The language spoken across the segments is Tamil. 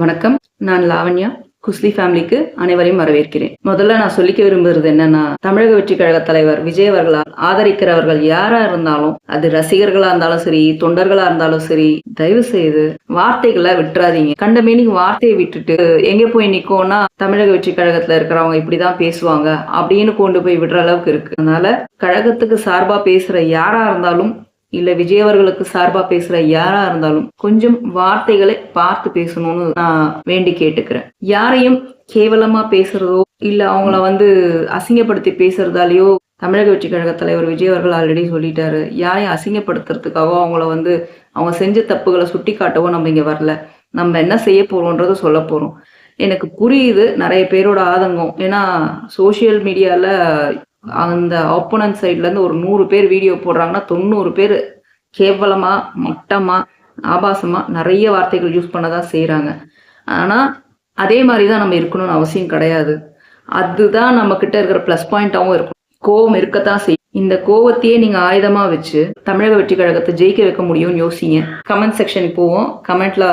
வணக்கம். நான் லாவண்யா. குஸ்லி ஃபேமிலிக்கு அனைவரையும் வரவேற்கிறேன். முதல்ல நான் சொல்லிக்க விரும்புறது என்னன்னா தமிழக வெற்றி கழக தலைவர் விஜய் அவர்களால் ஆதரிக்கிறவர்கள் யாரா இருந்தாலும் அது ரசிகர்களா இருந்தாலும் சரி தொண்டர்களா இருந்தாலும் சரி தயவு செய்து வார்த்தைகளை விட்டுறாதீங்க. கண்டமேனிக்கு வார்த்தையை விட்டுட்டு எங்க போய் நிக்கோம்னா தமிழக வெற்றி கழகத்துல இருக்கிறவங்க இப்படிதான் பேசுவாங்க அப்படின்னு கொண்டு போய் விடுற அளவுக்கு இருக்கு. அதனால கழகத்துக்கு சார்பா பேசுற யாரா இருந்தாலும் இல்ல விஜய் அவர்களுக்கு சார்பா பேசுற யாரா இருந்தாலும் கொஞ்சம் வார்த்தைகளை பார்த்து பேசணும்னு நான் வேண்டி கேட்டுக்கிறேன். யாரையும் கேவலமா பேசுறதோ இல்ல அவங்கள வந்து அசிங்கப்படுத்தி பேசுறதாலயோ தமிழக வெற்றி கழக தலைவர் விஜய் அவர்கள் ஆல்ரெடி சொல்லிட்டாரு. யாரையும் அசிங்கப்படுத்துறதுக்காகவோ அவங்கள வந்து அவங்க செஞ்ச தப்புகளை சுட்டி காட்டவோ நம்ம இங்க வரல. நம்ம என்ன செய்ய போறோன்றத சொல்ல போறோம். எனக்கு புரியுது நிறைய பேரோட ஆதங்கம். ஏன்னா சோஷியல் மீடியால அந்த ஆப்போனன்ட் சைட்லேருந்து ஒரு நூறு பேர் வீடியோ போடுறாங்கன்னா தொண்ணூறு பேர் கேவலமா மட்டமா ஆபாசமா நிறைய வார்த்தைகள் யூஸ் பண்ணதான் செய்கிறாங்க ஆனா அதே மாதிரி தான் நம்ம இருக்கணும்னு அவசியம் கிடையாது. அதுதான் நம்ம கிட்ட இருக்கிற ப்ளஸ் பாயிண்ட்டாகவும் இருக்கும் கோவம் இருக்கத்தான் செய்யும். இந்த கோவத்தையே நீங்க ஆயுதமா வச்சு தமிழக வெற்றி கழகத்தை ஜெயிக்க வைக்க முடியும்னு யோசிங்க. கமெண்ட் செக்ஷனுக்கு போவோம். கமெண்ட்ல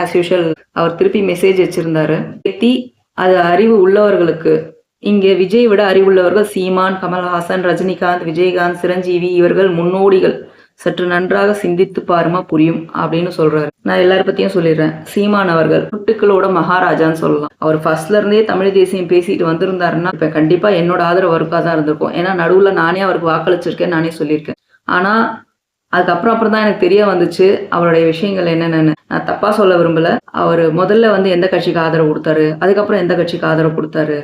ஆஸ் யூஷுவல் அவர் திருப்பி மெசேஜ் வச்சிருந்தாரு. எத்தி அது அறிவு உள்ளவர்களுக்கு இங்கே விஜய் விட அறிவுள்ளவர்கள் சீமான் கமல்ஹாசன் ரஜினிகாந்த் விஜயகாந்த் சிரஞ்சீவி இவர்கள் முன்னோடிகள். சற்று நன்றாக சிந்தித்து பாருமா புரியும் அப்படின்னு சொல்றாரு. நான் எல்லார பத்தியும் சொல்லிடுறேன். சீமான் அவர்கள் குட்டுக்களோட மகாராஜான்னு சொல்லலாம். அவர் ஃபர்ஸ்ட்ல இருந்தே தமிழ் தேசியம் பேசிட்டு வந்திருந்தாருன்னா இப்ப கண்டிப்பா என்னோட ஆதரவு அவருக்காக தான் இருந்திருக்கும். ஏன்னா நடுவுல நானே அவருக்கு வாக்களிச்சிருக்கேன் நானே சொல்லியிருக்கேன். ஆனா அதுக்கப்புறம் அப்புறம் தான் எனக்கு தெரிய வந்துச்சு அவருடைய விஷயங்கள் என்னென்னு நான் தப்பா சொல்ல விரும்பல. அவர் முதல்ல வந்து எந்த கட்சிக்கு ஆதரவு கொடுத்தாரு? அதுக்கப்புறம் எந்த கட்சிக்கு ஆதரவு கொடுத்தாரு?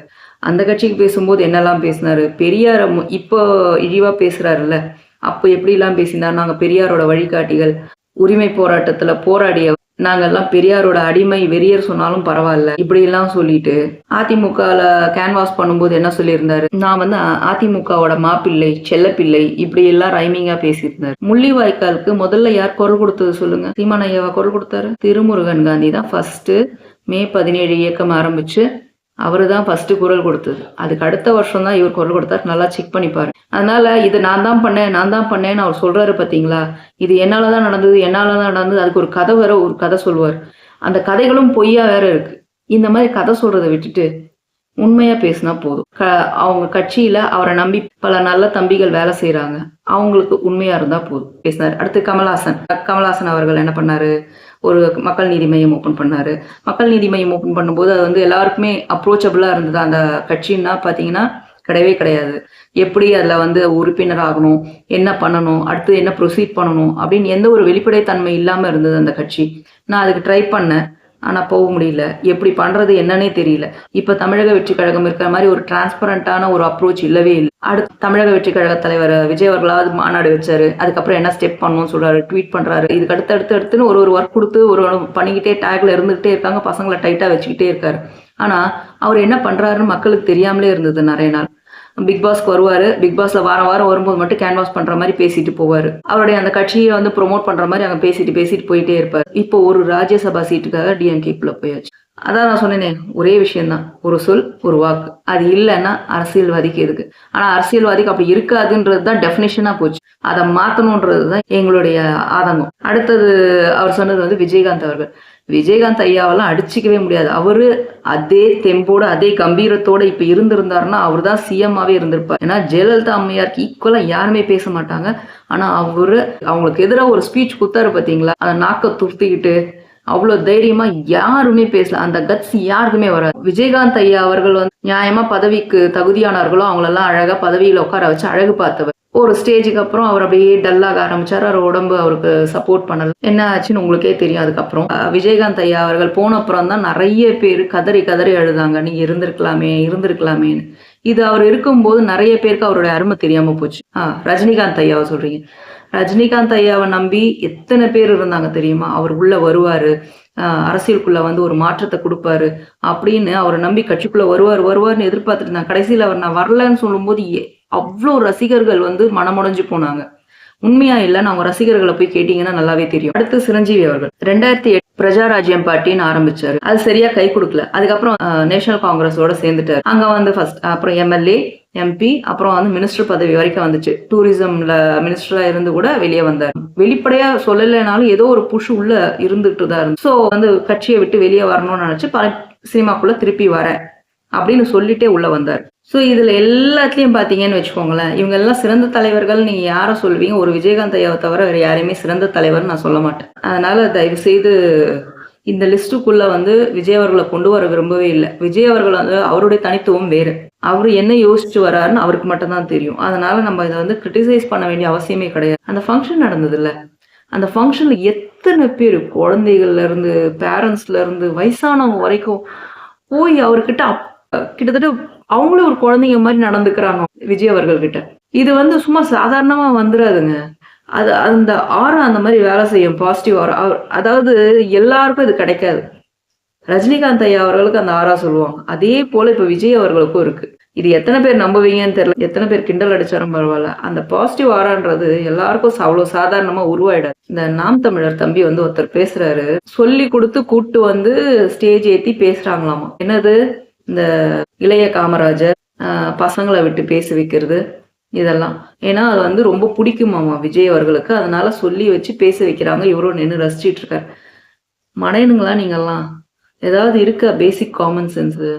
அந்த கட்சிக்கு பேசும்போது என்னெல்லாம் பேசினாரு? பெரியார மு- இப்போ இழிவா பேசுறாருல்ல. அப்போ எப்படிலாம் பேசினார்? நாங்க பெரியாரோட வழிகாட்டிகள் உரிமை போராட்டத்துல போராடிய நாங்கெல்லாம் பெரியாரோட அடிமை வெறியர் சொன்னாலும் பரவாயில்ல. இப்படி எல்லாம் சொல்லிட்டு அதிமுகவில் கேன்வாஸ் பண்ணும்போது என்ன சொல்லியிருந்தாரு? நான் வந்து அதிமுகவோட மாப்பிள்ளை செல்லப்பிள்ளை இப்படி எல்லாம் ரைமிங்கா பேசியிருந்தாரு. முள்ளிவாய்க்காலுக்கு முதல்ல யார் குரல் கொடுத்தது சொல்லுங்க? சீமான் ஐயாவா குரல் கொடுத்தாரு? திருமுருகன் காந்தி தான் ஃபர்ஸ்ட் மே பதினேழு இயக்கம் ஆரம்பிச்சு அவர் தான் ஃபஸ்ட்டு குரல் கொடுத்தது. அதுக்கு அடுத்த வருஷம் தான் இவர் குரல் கொடுத்தாரு. நல்லா செக் பண்ணிப்பார் அதனால் அதனால இது நான் தான் பண்ணேன் நான் தான் பண்ணேன்னு அவர் சொல்றாரு பாத்தீங்களா? இது என்னால் தான் நடந்தது என்னால் தான் நடந்தது. அதுக்கு ஒரு கதை வேற ஒரு கதை சொல்லுவார். அந்த கதைகளும் பொய்யா வேற இருக்கு. இந்த மாதிரி கதை சொல்றதை விட்டுட்டு உண்மையா பேசினா போதும். க அவங்க கட்சியில அவரை நம்பி பல நல்ல தம்பிகள் வேலை செய்யறாங்க அவங்களுக்கு உண்மையா இருந்தா போதும். பேசினார். அடுத்து கமல்ஹாசன். கமல்ஹாசன் அவர்கள் என்ன பண்ணாரு? ஒரு மக்கள் நீதி மையம் ஓப்பன் பண்ணாரு. மக்கள் நீதி மையம் ஓப்பன் பண்ணும்போது அது வந்து எல்லாருக்குமே அப்ரோச்சபிளா இருந்தது. அந்த கட்சின்னா பாத்தீங்கன்னா கிடையவே கிடையாது. எப்படி அதில் வந்து உறுப்பினர் ஆகணும் என்ன பண்ணணும் அடுத்து என்ன ப்ரொசீட் பண்ணணும் அப்படின்னு எந்த ஒரு வெளிப்படைத்தன்மை இல்லாமல் இருந்தது அந்த கட்சி. நான் அதுக்கு ட்ரை பண்ணேன். ஆனால் போக முடியல. எப்படி பண்ணுறது என்னன்னே தெரியல. இப்போ தமிழக வெற்றி கழகம் இருக்கிற மாதிரி ஒரு டிரான்ஸ்பரண்டான ஒரு அப்ரோச் இல்லவே இல்லை. அடுத்து தமிழக வெற்றி கழக தலைவர் விஜய் அவர்களாவது மாநாடு வச்சாரு. அதுக்கப்புறம் என்ன ஸ்டெப் பண்ணணும்னு சொல்றாரு ட்வீட் பண்றாரு. இதுக்கு அடுத்து அடுத்து அடுத்துன்னு ஒரு ஒரு ஒர்க் கொடுத்து ஒரு ஒரு பண்ணிக்கிட்டே டேக்ல இருந்துகிட்டே இருக்காங்க. பசங்களை டைட்டா வச்சுக்கிட்டே இருக்காரு. ஆனா அவர் என்ன பண்றாருன்னு மக்களுக்கு தெரியாமலே இருந்தது நிறைய நாள். பிக் பாஸ்க்கு வருவாரு. பிக் பாஸ்ல வாரம் வாரம் வரும்போது மட்டும் கேன்வாஸ் பண்ற மாதிரி பேசிட்டு போவாரு. அவருடைய அந்த கட்சியை வந்து ப்ரொமோட் பண்ற மாதிரி அங்க பேசிட்டு பேசிட்டு போயிட்டே இருப்பாரு. இப்போ ஒரு ராஜ்யசபா சீட்டுக்காக டிஎம்கேக்குள்ள போயாச்சு. அதான் நான் சொன்னேனே ஒரே விஷயம்தான். ஒரு சொல் ஒரு வாக்கு. அது இல்லைன்னா அரசியல்வாதிக்கு எதுக்கு? ஆனா அரசியல்வாதிக்கு அப்படி இருக்காதுன்றது தான் டெஃபினேஷனா போச்சு. அதை மாத்தணுன்றது தான் எங்களுடைய ஆதங்கம். அடுத்தது அவர் சொன்னது வந்து விஜயகாந்த் அவர்கள். விஜயகாந்த் ஐயாவெல்லாம் அடிச்சிக்கவே முடியாது. அவரு அதே தெம்போட அதே கம்பீரத்தோட இப்ப இருந்திருந்தாருன்னா அவர் தான் சிஎம்மாவே இருந்திருப்பார். ஏன்னா ஜெயலலிதா அம்மையாருக்கு ஈக்குவலா யாருமே பேச மாட்டாங்க. ஆனா அவரு அவங்களுக்கு எதிராக ஒரு ஸ்பீச் கொடுத்தாரு பாத்தீங்களா? அதை நாக்க துருத்திக்கிட்டு அவ்வளோ தைரியமா யாருமே பேசல. அந்த கட்ஸ் யாருக்குமே வராது. விஜயகாந்த் ஐயா அவர்கள் வந்து நியாயமா பதவிக்கு தகுதியானவர்களோ அவங்களெல்லாம் அழகா பதவியில் உட்கார வச்சு அழகு பார்த்தவர். ஒரு ஸ்டேஜுக்கு அப்புறம் அவர் அப்படியே டல்லாக ஆரம்பிச்சாரு. அவர் உடம்பு அவருக்கு சப்போர்ட் பண்ணல. என்ன ஆச்சுன்னு உங்களுக்கே தெரியும். அதுக்கப்புறம் விஜயகாந்த் ஐயா அவர்கள் போன அப்புறம் தான் நிறைய பேர் கதறி கதறி அழுதாங்க. நீ இருந்திருக்கலாமே இருந்திருக்கலாமேன்னு. இது அவர் இருக்கும்போது நிறைய பேருக்கு அவருடைய அருமை தெரியாம போச்சு. ஆ ரஜினிகாந்த் ஐயாவை சொல்றீங்க. ரஜினிகாந்த் ஐயாவை நம்பி எத்தனை பேர் இருந்தாங்க தெரியுமா? அவர் உள்ள வருவாரு. ஆஹ் அரசியலுக்குள்ள வந்து ஒரு மாற்றத்தை கொடுப்பாரு அப்படின்னு அவரை நம்பி கட்சிக்குள்ள வருவார் வருவார்னு எதிர்பார்த்துட்டு இருந்தாங்க. கடைசியில அவர் நான் வரலன்னு சொல்லும்போது அவ்வளோ ரசிகர்கள் வந்து மனமுடைஞ்சு போனாங்க. உண்மையா இல்லைன்னு அவங்க ரசிகர்களை போய் கேட்டீங்கன்னா நல்லாவே தெரியும். அடுத்து சிரஞ்சீவி அவர்கள். ரெண்டாயிரத்தி பிரஜாராஜ்யம் பார்ட்டின்னு ஆரம்பிச்சாரு. அது சரியா கை கொடுக்கல. அதுக்கப்புறம் நேஷனல் காங்கிரஸோட சேர்ந்துட்டாரு. அங்க வந்து ஃபர்ஸ்ட் அப்புறம் எம்எல்ஏ எம்பி அப்புறம் வந்து மினிஸ்டர் பதவி வரைக்கும் வந்துச்சு. டூரிசம்ல மினிஸ்டரா இருந்து கூட வெளியே வந்தார். வெளிப்படையா சொல்லலைனாலும் ஏதோ ஒரு புஷ் உள்ள இருந்துட்டு தான் இருந்து ஸோ வந்து கட்சியை விட்டு வெளியே வரணும்னு நினைச்சு பல சினிமாக்குள்ள திருப்பி வரேன் அப்படின்னு சொல்லிட்டே உள்ள வந்தார். ஸோ இதில் எல்லாத்துலேயும் பார்த்தீங்கன்னு வச்சுக்கோங்களேன் இவங்க எல்லாம் சிறந்த தலைவர்கள் நீங்கள் யாரை சொல்வீங்க? ஒரு விஜயகாந்த் ஐயாவை தவிர வேறு யாரையுமே சிறந்த தலைவர் நான் சொல்ல மாட்டேன். அதனால் தயவு செய்து இந்த லிஸ்ட்டுக்குள்ளே வந்து விஜய் அவர்களை கொண்டு வர விரும்பவே இல்லை. விஜய் அவர்கள் வந்து அவருடைய தனித்துவம் வேறு. அவர் என்ன யோசிச்சு வராருன்னு அவருக்கு மட்டும்தான் தெரியும். அதனால நம்ம இதை வந்து கிரிட்டிசைஸ் பண்ண வேண்டிய அவசியமே கிடையாது. அந்த ஃபங்க்ஷன் நடந்ததுல்ல. அந்த ஃபங்க்ஷனில் எத்தனை பேர் குழந்தைகள்ல இருந்து இருந்து வயசானவங்க வரைக்கும் போய் அவர்கிட்ட அப்- கிட்டத்தட்ட அவங்களும் ஒரு குழந்தைங்க மாதிரி நடந்துக்கிறாங்க விஜய் அவர்கள் கிட்ட இது வந்து சும்மா சாதாரணமா வந்துடாதுங்க அது அந்த ஆரா அந்த மாதிரி வேலை செய்யும் பாசிட்டிவ் ஆரா அவர் அதாவது எல்லாருக்கும் இது கிடைக்காது. ரஜினிகாந்த் ஐயா அவர்களுக்கு அந்த ஆரா சொல்லுவாங்க. அதே போல இப்ப விஜய் அவர்களுக்கும் இருக்கு. இது எத்தனை பேர் நம்புவீங்கன்னு தெரியல. எத்தனை பேர் கிண்டல் அடிச்சாலும் பரவாயில்ல. அந்த பாசிட்டிவ் ஆரான்றது எல்லாருக்கும் அவ்வளவு சாதாரணமா உருவாயிடாது. இந்த நாம் தமிழர் தம்பி வந்து ஒருத்தர் பேசுறாரு. சொல்லி கொடுத்து கூட்டு வந்து ஸ்டேஜ் ஏத்தி பேசுறாங்களாமா. என்னது? இந்த இளைய காமராஜர் ஆஹ், பசங்களை விட்டு பேச வைக்கிறது இதெல்லாம். ஏன்னா அது வந்து ரொம்ப பிடிக்குமாமா விஜய் அவர்களுக்கு. அதனால சொல்லி வச்சு பேச வைக்கிறாங்க. இவரும் நின்று ரசிச்சிட்டு இருக்காரு. மனையனுங்களா நீங்கெல்லாம் ஏதாவது இருக்கா பேசிக் காமன் சென்ஸு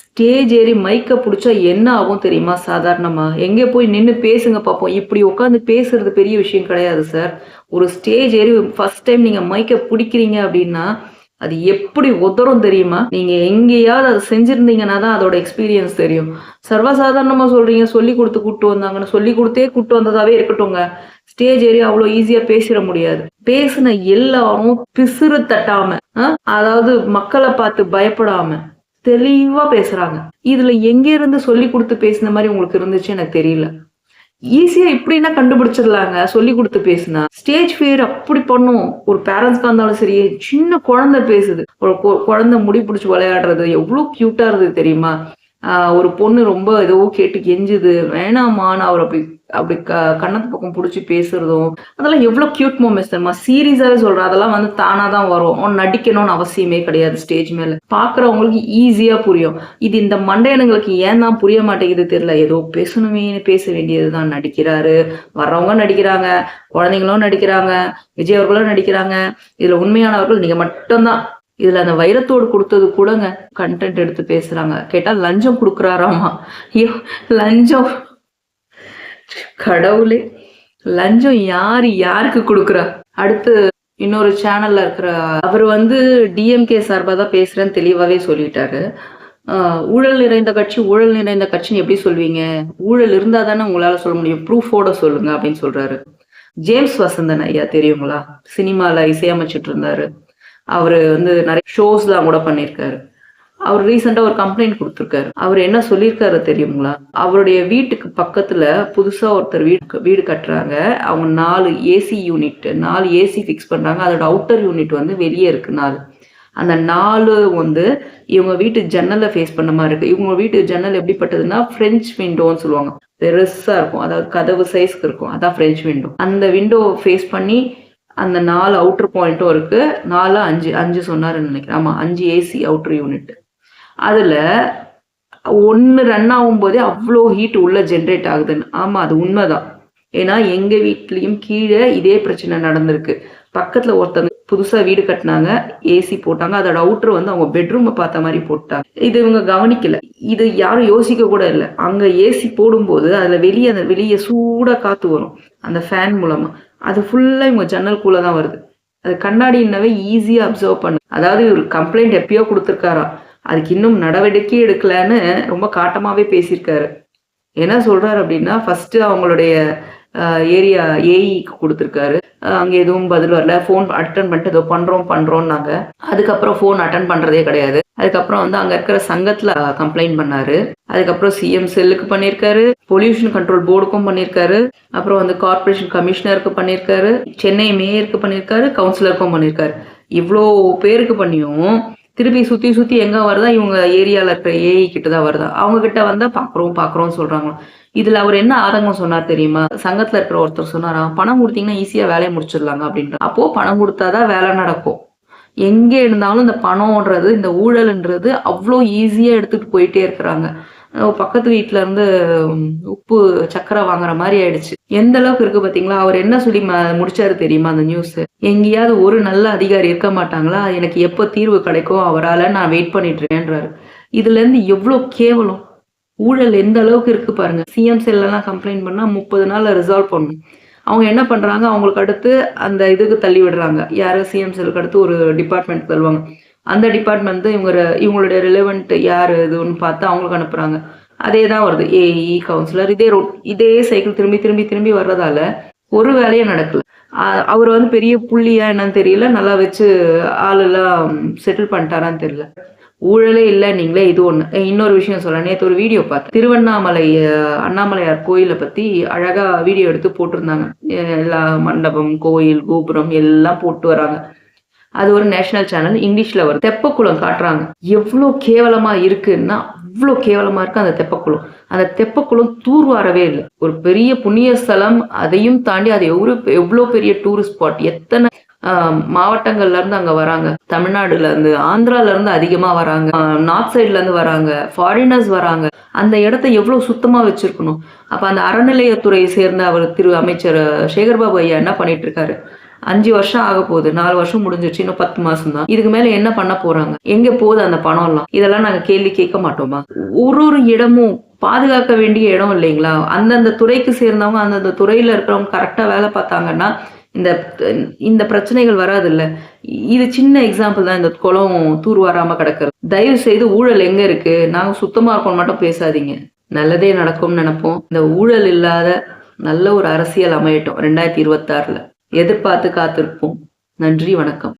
ஸ்டேஜ் ஏறி மைக்கை பிடிச்சா என்ன ஆகும் தெரியுமா சாதாரணமா? எங்கே போய் நின்று பேசுங்க பார்ப்போம் இப்படி உட்காந்து பேசுறது பெரிய விஷயம் கிடையாது சார் ஒரு ஸ்டேஜ் ஏறி ஃபர்ஸ்ட் டைம் நீங்க மைக்கை பிடிக்கிறீங்க அப்படின்னா அது எப்படி உதறும் தெரியுமா? நீங்க எங்கேயாவது அதை செஞ்சிருந்தீங்கன்னா தான் அதோட எக்ஸ்பீரியன்ஸ் தெரியும். சர்வசாதாரணமா சொல்றீங்க சொல்லி கொடுத்து கூப்பிட்டு வந்தாங்கன்னு. சொல்லி கொடுத்தே கூப்பிட்டு வந்ததாவே இருக்கட்டும்ங்க. ஸ்டேஜ் ஏறி அவ்வளோ ஈஸியா பேசிட முடியாது. பேசின எல்லாரும் பிசுறு தட்டாம அதாவது மக்களை பார்த்து பயப்படாம தெளிவா பேசுறாங்க. இதுல எங்க இருந்து சொல்லி கொடுத்து பேசின மாதிரி உங்களுக்கு இருந்துச்சு எனக்கு தெரியல. ஈஸியா இப்படின்னா கண்டுபிடிச்சிடலாங்க. சொல்லி கொடுத்து பேசுனா. ஸ்டேஜ் ஃபியர் அப்படி பண்ணும். ஒரு பேரண்ட்ஸ்க்கா இருந்தாலும் சரி சின்ன குழந்தை பேசுது. ஒரு குழந்தை முடி பிடிச்சி விளையாடுறது எவ்வளவு கியூட்டா இருந்தது தெரியுமா? ஆஹ் ஒரு பொண்ணு ரொம்ப ஏதோ கேட்டு கெஞ்சுது. வேணாமான்னு அவர் அப்படி அப்படி க கண்ணத்து பக்கம் பிடிச்சி பேசுறதும் அதெல்லாம் எவ்வளோ கியூட் மூமெண்ட்ஸ் தெரியுமா? சீரியஸாவே சொல்றேன் அதெல்லாம் வந்து தானா தான் வரும். அவன் நடிக்கணும்னு அவசியமே கிடையாது ஸ்டேஜ் மேல. பாக்குறவங்களுக்கு ஈஸியா புரியும். இது இந்த மண்டையனுங்களுக்கு ஏன் தான் புரிய மாட்டேங்குது தெரியல. ஏதோ பேசணுமேனு பேச வேண்டியதுதான். நடிக்கிறாரு வர்றவங்க நடிக்கிறாங்க குழந்தைங்களும் நடிக்கிறாங்க விஜய் அவர்களும் நடிக்கிறாங்க. இதுல உண்மையானவர்கள் நீங்க மட்டும்தான். இதுல அந்த வைரத்தோடு கொடுத்தது கூடங்க கண்டென்ட் எடுத்து பேசுறாங்க. கேட்டா லஞ்சம் கொடுக்குறாராமா? ஐயோ லஞ்சம். கடவுளே லஞ்சம் யாரு யாருக்கு கொடுக்குறா? அடுத்து இன்னொரு சேனல்ல இருக்கிற அவர் வந்து டிஎம்கே சார்பா தான் பேசுறேன்னு தெளிவாவே சொல்லிட்டாரு. ஆஹ் ஊழல் நிறைந்த கட்சி ஊழல் நிறைந்த கட்சின்னு எப்படி சொல்வீங்க? ஊழல் இருந்தா தானே உங்களால சொல்ல முடியும். ப்ரூஃபோட சொல்லுங்க அப்படின்னு சொல்றாரு. ஜேம்ஸ் வசந்தன் ஐயா தெரியுங்களா? சினிமால இசையமைச்சிட்டு இருந்தாரு. அவரு வந்து நிறைய ஷோஸ்லாம் கூட பண்ணியிருக்காரு. அவர் ரீசெண்டா ஒரு கம்ப்ளைண்ட் கொடுத்துருக்காரு. அவர் என்ன சொல்லியிருக்காரு தெரியுங்களா? அவருடைய வீட்டுக்கு பக்கத்துல புதுசா ஒருத்தர் வீடு வீடு கட்டுறாங்க. அவங்க நாலு ஏசி யூனிட் நாலு ஏசி ஃபிக்ஸ் பண்றாங்க. அதோட அவுட்டர் யூனிட் வந்து வெளியே இருக்கு நாலு. அந்த நாலு வந்து இவங்க வீட்டு ஜன்னலை ஃபேஸ் பண்ண மாதிரி இருக்கு. இவங்க வீட்டு ஜன்னல் எப்படிப்பட்டதுன்னா ஃப்ரெஞ்ச் விண்டோன்னு சொல்லுவாங்க. பெருசா இருக்கும். அதாவது கதவு சைஸ்க்கு இருக்கும். அதான் ஃப்ரெஞ்ச் விண்டோ அந்த விண்டோ ஃபேஸ் பண்ணி அந்த நாலு அவுட்டர் பாயிண்ட்டும் இருக்கு. நாலு அஞ்சு அஞ்சு சொன்னாருன்னு நினைக்கிறேன். ஆமா அஞ்சு ஏசி அவுட்டர் யூனிட் அதுல ஒன்று ரன் ஆகும்போதே அவ்வளோ ஹீட் உள்ள ஜென்ரேட் ஆகுதுன்னு. ஆமா அது உண்மைதான். ஏன்னா எங்க வீட்லேயும் கீழே இதே பிரச்சனை நடந்திருக்கு. பக்கத்துல ஒருத்தவங்க புதுசா வீடு கட்டினாங்க ஏசி போட்டாங்க. அதோட அவுட்டர் வந்து அவங்க பெட்ரூமை பார்த்த மாதிரி போட்டாங்க. இது இவங்க கவனிக்கல. இது யாரும் யோசிக்க கூட இல்லை. அங்க ஏசி போடும்போது அதுல வெளியே அந்த வெளியே சூடா காத்து வரும். அந்த ஃபேன் மூலமா. அது ஃபுல்லா இவங்க ஜன்னல்குள்ளே தான் வருது. அது கண்ணாடினாவே ஈஸியா அப்சர்வ் பண்ணு. அதாவது ஒரு கம்ப்ளைண்ட் எப்பயோ கொடுத்துருக்காராம். அதுக்கு இன்னும் நடவடிக்கை எடுக்கலன்னு ரொம்ப காட்டமாகவே பேசியிருக்காரு. என்ன சொல்றாரு அப்படின்னா ஃபர்ஸ்ட் அவங்களுடைய ஏரியா ஏஇக்கு கொடுத்துருக்காரு. அங்கே எதுவும் பதில் வரல. ஃபோன் அட்டன் பண்ணிட்டு ஏதோ பண்ணுறோம் பண்ணுறோம்னாங்க அதுக்கப்புறம் ஃபோன் அட்டன் பண்ணுறதே கிடையாது. அதுக்கப்புறம் வந்து அங்கே இருக்கிற சங்கத்தில் கம்ப்ளைண்ட் பண்ணாரு. அதுக்கப்புறம் சிஎம் செல்லுக்கு பண்ணியிருக்காரு. பொல்யூஷன் கண்ட்ரோல் போர்டுக்கும் பண்ணியிருக்காரு. அப்புறம் வந்து கார்ப்பரேஷன் கமிஷனருக்கு பண்ணியிருக்காரு. சென்னை மேயருக்கு பண்ணியிருக்காரு. கவுன்சிலருக்கும் பண்ணியிருக்காரு. இவ்வளோ பேருக்கு பண்ணியும் திருப்பி சுத்தி சுத்தி எங்க வருதா? இவங்க ஏரியால இருக்கிற ஏஐ கிட்ட தான் வருதா? அவங்க கிட்ட வந்தா பாக்குறோம் பார்க்குறோம் சொல்றாங்க. இதுல அவர் என்ன ஆதங்கம் சொன்னார் தெரியுமா? சங்கத்துல இருக்கிற ஒருத்தர் சொன்னாராம் பணம் கொடுத்தீங்கன்னா ஈஸியா வேலையை முடிச்சிடலாங்க அப்படின்ற அப்போ பணம் கொடுத்தாதான் வேலை நடக்கும். எங்கே இருந்தாலும் இந்த பணம்ன்றது இந்த ஊழல்ன்றது அவ்வளோ ஈஸியாக எடுத்துகிட்டு போயிட்டே இருக்கிறாங்க. பக்கத்து வீட்டுல இருந்து உப்பு சக்கரை வாங்குற மாதிரி ஆயிடுச்சு. எந்த அளவுக்கு இருக்கு பாத்தீங்களா? அவர் என்ன சொல்லி முடிச்சாரு தெரியுமா அந்த நியூஸ் எங்கேயாவது ஒரு நல்ல அதிகாரி இருக்க மாட்டாங்களா? எனக்கு எப்போ தீர்வு கிடைக்கும்? அவரால நான் வெயிட் பண்ணிட்டு இருக்கேன்றாரு. இதுல இருந்து எவ்வளவு கேவலம். ஊழல் எந்த அளவுக்கு இருக்கு பாருங்க. சிஎம் செல்லாம் கம்ப்ளைண்ட் பண்ணா முப்பது நாள்ல ரிசால்வ் பண்ணணும். அவங்க என்ன பண்றாங்க? அவங்களுக்கு அடுத்து அந்த இதுக்கு தள்ளி விடுறாங்க. யாரும் சிஎம் செல்லுக்கு அடுத்து ஒரு டிபார்ட்மெண்ட் தள்ளுவாங்க. அந்த டிபார்ட்மெண்ட் தான் இவங்க இவங்களுடைய ரிலவெண்ட் யார் இதுன்னு பார்த்து அவங்களுக்கு அனுப்புறாங்க. அதே தான் வருது. ஏஇ கவுன்சிலர் இதே ரோட் இதே சைக்கிள் திரும்பி திரும்பி திரும்பி வர்றதால ஒரு வேலையும் நடக்கல. அவர் வந்து பெரிய புள்ளியா என்னன்னு தெரியல. நல்லா வச்சு ஆளெல்லாம் செட்டில் பண்ணிட்டாரான்னு தெரியல. ஊழலே இல்லை நீங்களே இது ஒன்று இன்னொரு விஷயம் சொல்ல நேற்று ஒரு வீடியோ பார்த்தேன். திருவண்ணாமலை அண்ணாமலையார் கோயிலை பற்றி அழகா வீடியோ எடுத்து போட்டிருந்தாங்க. அஹ் எல்லா மண்டபம் கோயில் கோபுரம் எல்லாம் போட்டு வராங்க அது ஒரு நேஷனல் சேனல் இங்கிலீஷ்ல வரும். தெப்பக்குளம் காட்டுறாங்க. எவ்வளோ கேவலமா இருக்குன்னா அவ்வளோ கேவலமா இருக்கு அந்த தெப்பக்குளம். அந்த தெப்பக்குளம் தூர்வாரவே இல்லை. ஒரு பெரிய புண்ணிய ஸ்தலம் அதையும் தாண்டி அது எவ்வளோ எவ்வளோ பெரிய டூரிஸ்ட் ஸ்பாட் எத்தனை ஆஹ், மாவட்டங்கள்ல இருந்து அங்க வராங்க. தமிழ்நாடுல இருந்து ஆந்திரால இருந்து அதிகமா வராங்க. நார்த் சைட்ல இருந்து வராங்க. ஃபாரினர்ஸ் வராங்க. அந்த இடத்த எவ்வளவு சுத்தமா வச்சிருக்கணும்? அப்ப அந்த அறநிலையத்துறையை சேர்ந்த அவர் திரு அமைச்சர் சேகர்பாபு ஐயா என்ன பண்ணிட்டு இருக்காரு? அஞ்சு வருஷம் ஆக போகுது. நாலு வருஷம் முடிஞ்சிருச்சு. இன்னும் பத்து மாசம் தான். இதுக்கு மேல என்ன பண்ண போறாங்க? எங்க போகுது அந்த பணம் எல்லாம்? இதெல்லாம் நாங்க கேள்வி கேட்க மாட்டோமா? ஒரு ஒரு இடமும் பாதுகாக்க வேண்டிய இடம் இல்லைங்களா? அந்தந்த துறைக்கு சேர்ந்தவங்க அந்தந்த துறையில இருக்கிறவங்க கரெக்டா வேலை பார்த்தாங்கன்னா இந்த இந்த பிரச்சனைகள் வராது இல்ல இது சின்ன எக்ஸாம்பிள் தான். இந்த குளம் தூர் வராம கிடக்குறது. தயவு செய்து ஊழல் எங்க இருக்கு? நாங்க சுத்தமா இருக்கோம் மட்டும் பேசாதீங்க. நல்லதே நடக்கும்னு நினைப்போம். இந்த ஊழல் இல்லாத நல்ல ஒரு அரசியல் அமையட்டும். ரெண்டாயிரத்தி இருபத்தாறுல. எதிர்பார்த்து காத்திருப்போம். நன்றி வணக்கம்.